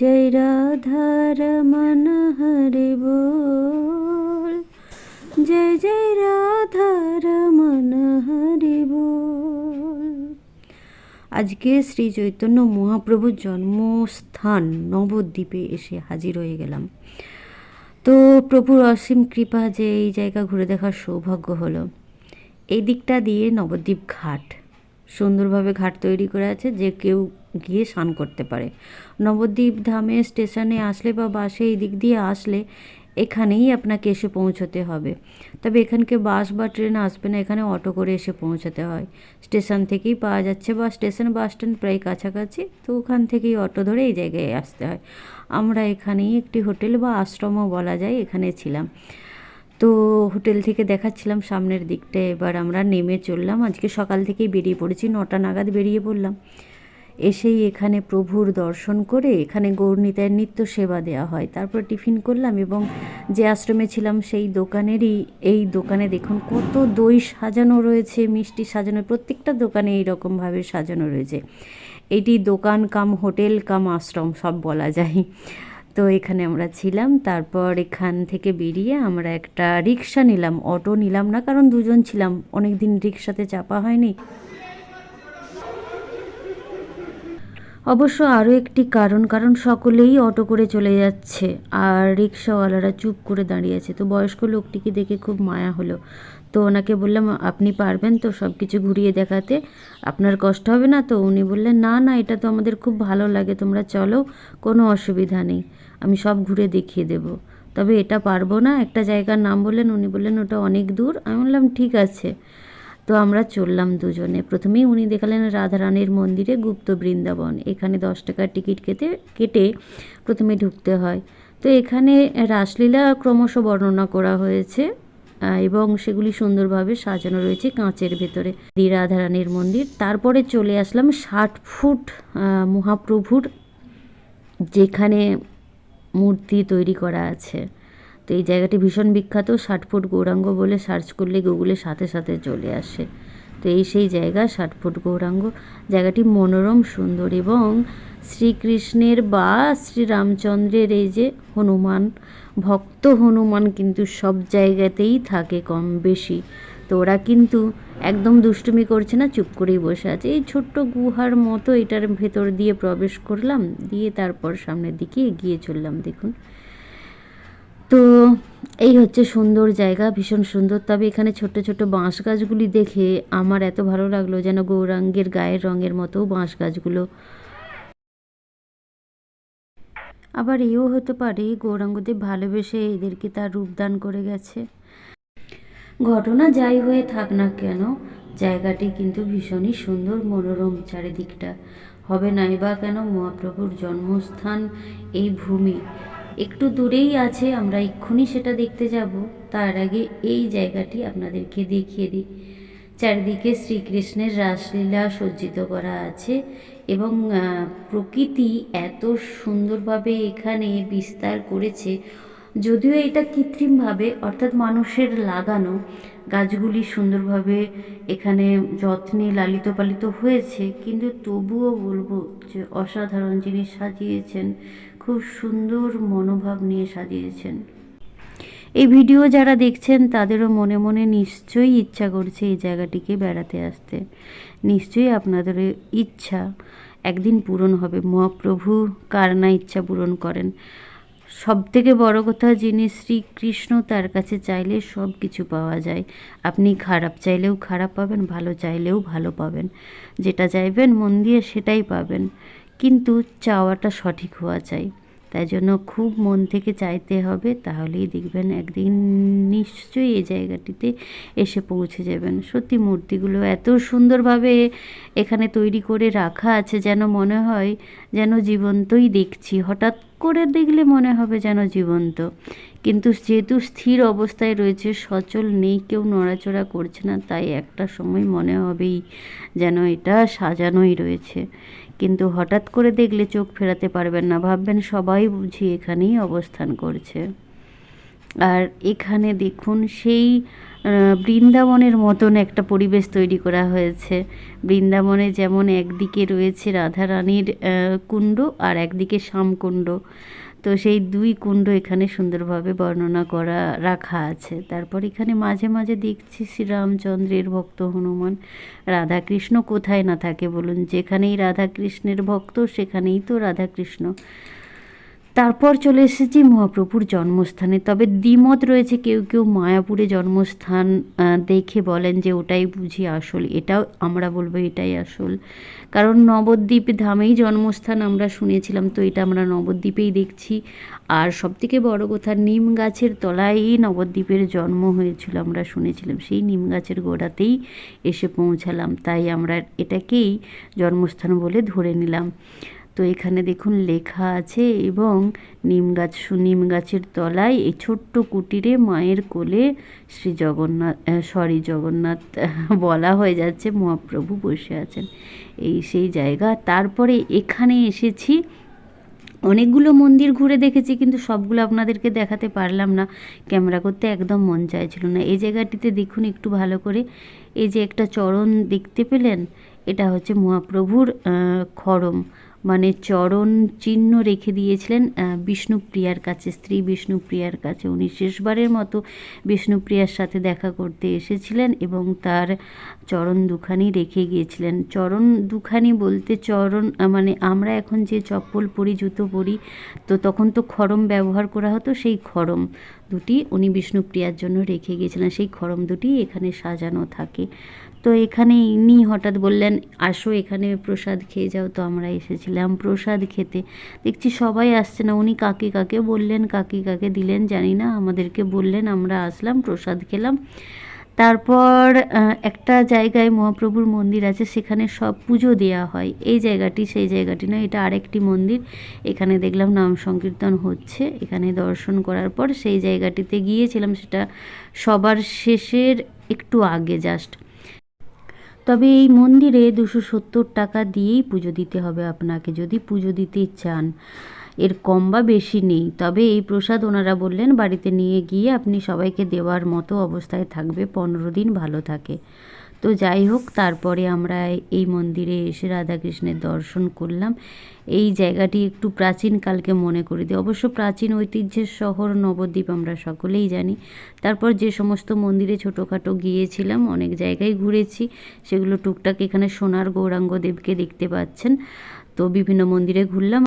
জয় রাধার মন হরি বল। জয় জয় রাধার মন হরি বল। আজকে শ্রী চৈতন্য মহাপ্রভুর জন্মস্থান নবদ্বীপে এসে হাজির হয়ে গেলাম। তো প্রভুর অসীম কৃপা যে এই জায়গা ঘুরে দেখার সৌভাগ্য হলো। এই দিকটা দিয়ে নবদ্বীপ ঘাট। সুন্দরভাবে ঘাট তৈরি করে আছে। যে কেউ গিয়ে স্নান করতে পারে। নবদ্বীপ ধামে স্টেশনে আসলে বা বাসে এই দিক দিয়ে আসলে এখানেই আপনাকে এসে পৌঁছতে হবে। তবে এখানকে বাস বা ট্রেন আসবে না, এখানে অটো করে এসে পৌঁছাতে হয়। স্টেশন থেকেই পাওয়া যাচ্ছে বা স্টেশন বাস স্ট্যান্ড প্রায় কাছাকাছি, তো ওখান থেকেই অটো ধরে এই জায়গায় আসতে হয়। আমরা এখানেই একটি হোটেল বা আশ্রমও বলা যায়, এখানে ছিলাম। তো হোটেল থেকে দেখাচ্ছিলাম সামনের দিকটা, এবার আমরা নেমে চললাম। আজকে সকাল থেকেই বেরিয়ে পড়েছি, নটা নাগাদ বেরিয়ে পড়লাম। এসেই এখানে প্রভুর দর্শন করে এখানে গৌরনীতায় নিত্য সেবা দেওয়া হয়। তারপর টিফিন করলাম এবং যে আশ্রমে ছিলাম সেই দোকানেরই, এই দোকানে দেখুন কত দই সাজানো রয়েছে, মিষ্টি সাজানো, প্রত্যেকটা দোকানে এইরকমভাবে সাজানো রয়েছে। এটি দোকান কাম, হোটেল কাম, আশ্রম, সব বলা যায়। তো এখানে আমরা ছিলাম, তারপর এখান থেকে বেরিয়ে আমরা একটা রিক্সা নিলাম, অটো নিলাম না, কারণ দুজন ছিলাম অনেক দিন রিক্সাতে চাপা হয়নি। অবশ্য আরও একটি কারণ কারণ সকলেই অটো করে চলে যাচ্ছে আর রিক্সাওয়ালারা চুপ করে দাঁড়িয়ে আছে। তো বয়স্ক লোকটিকে দেখে খুব মায়া হলো। তো ওনাকে বললাম, আপনি পারবেন তো সব কিছু ঘুরিয়ে দেখাতে? আপনার কষ্ট হবে না তো? উনি বললেন, না না, এটা তো আমাদের খুব ভালো লাগে, তোমরা চলো, কোনো অসুবিধা নেই, আমি সব ঘুরে দেখিয়ে দেবো। তবে এটা পারব না, একটা জায়গার নাম বললেন, উনি বললেন, ওটা অনেক দূর। আমি বললাম, ঠিক আছে। তো আমরা চললাম দুজনে। প্রথমেই উনি দেখালেন রাধারানীর মন্দিরে গুপ্ত বৃন্দাবন। এখানে দশ টাকার টিকিট কেটে কেটে প্রথমে ঢুকতে হয়। তো এখানে রাসলীলা ক্রমশ বর্ণনা করা হয়েছে এবং সেগুলি সুন্দরভাবে সাজানো রয়েছে কাঁচের ভেতরে। রাধারানীর মন্দির। তারপরে চলে আসলাম ষাট ফুট মহাপ্রভুর যেখানে মূর্তি তৈরি করা আছে। তো এই জায়গাটি ভীষণ বিখ্যাত, ষাট ফুট গৌরাঙ্গ বলে সার্চ করলে গুগলে সাথে সাথে চলে আসে। তো এই সেই জায়গা, ষাট ফুট গৌরাঙ্গ। জায়গাটি মনোরম, সুন্দর এবং শ্রীকৃষ্ণের বা শ্রীরামচন্দ্রের এই যে হনুমান, ভক্ত হনুমান কিন্তু সব জায়গাতেই থাকে কম বেশি। তো ওরা কিন্তু একদম দুষ্টুমি করছে না, চুপ করেই বসে আছে। এই ছোট্ট গুহার মতো এটার ভেতর দিয়ে প্রবেশ করলাম, দিয়ে তারপর সামনের দিকে এগিয়ে চললাম, দেখুন। তো এই হচ্ছে সুন্দর জায়গা, ভীষণ সুন্দর। তবে এখানে ছোট ছোট বাঁশ গাছগুলি দেখে আমার এত ভালো লাগল যেন গৌরাঙ্গের গায়ের রঙের মতো বাঁশ গাছগুলো। আবার এও হতে পারে গৌরাঙ্গদেব ভালোবেসে এদেরকে তার রূপদান করে গেছে। ঘটনা যাই হয়ে থাক না কেন, জায়গাটি কিন্তু ভীষণই সুন্দর মনোরম চারিদিকটা। হবে নাই বা কেন মহাপ্রভুর জন্মস্থান এই ভূমি। একটু দূরেই আছে, আমরা এক্ষুনি সেটা দেখতে যাব। তার আগে এই জায়গাটি আপনাদেরকে দেখিয়ে দিই। চারিদিকে শ্রীকৃষ্ণের রাসলীলা সজ্জিত করা আছে এবং প্রকৃতি এত সুন্দরভাবে এখানে বিস্তার করেছে। যদিও এটা কৃত্রিমভাবে, অর্থাৎ মানুষের লাগানো গাছগুলি সুন্দরভাবে এখানে যত্নে লালিত পালিত হয়েছে, কিন্তু তবুও বলব যে অসাধারণ জিনিস সাজিয়েছেন খুব সুন্দর মনোভাব নিয়ে সাজিয়েছেন। এই ভিডিও যারা দেখছেন, তাদেরও মনে মনে নিশ্চয়ই ইচ্ছা করছে এই জায়গাটিকে বেড়াতে আসতে। নিশ্চয়ই আপনাদের ইচ্ছা একদিন পূরণ হবে। মহাপ্রভু কার না ইচ্ছা পূরণ করেন? সব থেকে বড় কথা, যিনি শ্রীকৃষ্ণ তার কাছে চাইলে সব কিছু পাওয়া যায়। আপনি খারাপ চাইলেও খারাপ পাবেন, ভালো চাইলেও ভালো পাবেন। যেটা চাইবেন, মন দিয়ে সেটাই পাবেন। কিন্তু চাওয়াটা সঠিক হওয়া চাই। তাই জন্য খুব মন থেকে চাইতে হবে, তাহলেই দেখবেন একদিন নিশ্চয়ই এই জায়গাটিতে এসে পৌঁছে যাবেন। সত্যি মূর্তিগুলো এত সুন্দরভাবে এখানে তৈরি করে রাখা আছে যেন মনে হয় যেন জীবন্তই দেখছি। হঠাৎ করে দেখলে মনে হবে যেন জীবন্ত। কিন্তু যেহেতু স্থির অবস্থায় রয়েছে, সচল নেই, কেউ নড়াচড়া করছে না, তাই একটা সময় মনে হবেই যেন এটা সাজানোই রয়েছে। কিন্তু হঠাৎ করে দেখলে চোখ ফেরাতে পারবেন না, ভাববেন সবাই বুঝি এখানেই অবস্থান করছে। আর এখানে দেখুন সেই বৃন্দাবনের মতন একটা পরিবেশ তৈরি করা হয়েছে। বৃন্দাবনে যেমন একদিকে রয়েছে রাধারানীর কুণ্ড আর একদিকে শ্যামকুণ্ড তো সেই দুই কুণ্ড এখানে সুন্দরভাবে বর্ণনা করা, রাখা আছে। তারপর এখানে মাঝে মাঝে দেখছি শ্রীরামচন্দ্রের ভক্ত হনুমান। রাধাকৃষ্ণ কোথায় না থাকে বলুন, যেখানেই রাধাকৃষ্ণের ভক্ত সেখানেই তো রাধাকৃষ্ণ। তারপর চলে এসেছি মহাপ্রভুর জন্মস্থানে। তবে দ্বিমত রয়েছে কেউ কেউ মায়াপুরে জন্মস্থান দেখে বলেন যে ওটাই বুঝি আসল। এটাও আমরা বলব এটাই আসল। কারণ নবদ্বীপ ধামেই জন্মস্থান আমরা শুনেছিলাম, তো এটা আমরা নবদ্বীপেই দেখছি। আর সবথেকে বড় কথা, নিম গাছের তলায় নবদ্বীপের জন্ম হয়েছিল আমরা শুনেছিলাম। সেই নিম গাছের গোড়াতেই এসে পৌঁছালাম। তাই আমরা এটাকেই জন্মস্থান বলে ধরে নিলাম। তো এখানে দেখুন লেখা আছে এবং নিম গাছ, সুনিম গাছের তলায় এই ছোট্ট কুটিরে মায়ের কোলে শ্রী জগন্নাথ সরি জগন্নাথ বলা হয়ে যাচ্ছে, মহাপ্রভু বসে আছেন এই সেই জায়গা। তারপরে এখানে এসেছি। অনেকগুলো মন্দির ঘুরে দেখেছি, কিন্তু সবগুলো আপনাদেরকে দেখাতে পারলাম না। ক্যামেরা করতে একদম মন চাইছিল না। এই জায়গাটিতে দেখুন একটু ভালো করে, এই যে একটা চরণ দেখতে পেলেন, এটা হচ্ছে মহাপ্রভুর খড়ম। মানে চরণ চিহ্ন রেখে দিয়েছিলেন বিষ্ণুপ্রিয়ার কাছে, স্ত্রী বিষ্ণুপ্রিয়ার কাছে। উনি শেষবারের মতো বিষ্ণুপ্রিয়ার সাথে দেখা করতে এসেছিলেন এবং তার চরণ দুখানি রেখে গিয়েছিলেন। চরণ দুখানি বলতে চরণ মানে আমরা এখন যে চপ্পল পরি, জুতো পরি, তো তখন তো খরম ব্যবহার করা হতো, সেই খরম দুটি উনি বিষ্ণুপ্রিয়ার জন্য রেখে গিয়েছিলেন। সেই খরম দুটি এখানে সাজানো থাকে। তো এখানে ইনি হঠাৎ বললেন, আসো এখানে প্রসাদ খেয়ে যাও। তো আমরা এসেছিলাম প্রসাদ খেতে। দেখছি সবাই আসছে না। উনি কাকে কাকে বললেন, কাকে কাকে দিলেন জানি না। আমাদেরকে বললেন, আমরা আসলাম, প্রসাদ খেলাম। তারপর একটা জায়গায় মহাপ্রভুর মন্দির আছে, সেখানে সব পুজো দেওয়া হয়। এই জায়গাটি সেই জায়গাটি নয়, এটা আরেকটি মন্দির। এখানে দেখলাম নাম সংকীর্তন হচ্ছে। এখানে দর্শন করার পর সেই জায়গাটিতে গিয়েছিলাম, সেটা সবার শেষের একটু আগে জাস্ট। তবে এই মন্দিরে দুশো সত্তর টাকা দিয়েই পুজো দিতে হবে আপনাকে, যদি পুজো দিতে চান। এর কম বা বেশি নেই। তবে এই প্রসাদ ওনারা বললেন, বাড়িতে নিয়ে গিয়ে আপনি সবাইকে দেওয়ার মতো অবস্থায় থাকবে, পনেরো দিন ভালো থাকে। তো যাই হোক, তারপরে আমরা এই মন্দিরে এসে রাধাকৃষ্ণের দর্শন করলাম। এই জায়গাটি একটু প্রাচীন কালকে মনে করে দিই। অবশ্য প্রাচীন ঐতিহ্যের শহর নবদ্বীপ আমরা সকলেই জানি। তারপর যে সমস্ত মন্দিরে ছোটোখাটো গিয়েছিলাম, অনেক জায়গায় ঘুরেছি। সেগুলো টুকটাক এখানে সোনার গৌরাঙ্গদেবকে দেখতে পাচ্ছেন। তো বিভিন্ন মন্দিরে ঘুরলাম।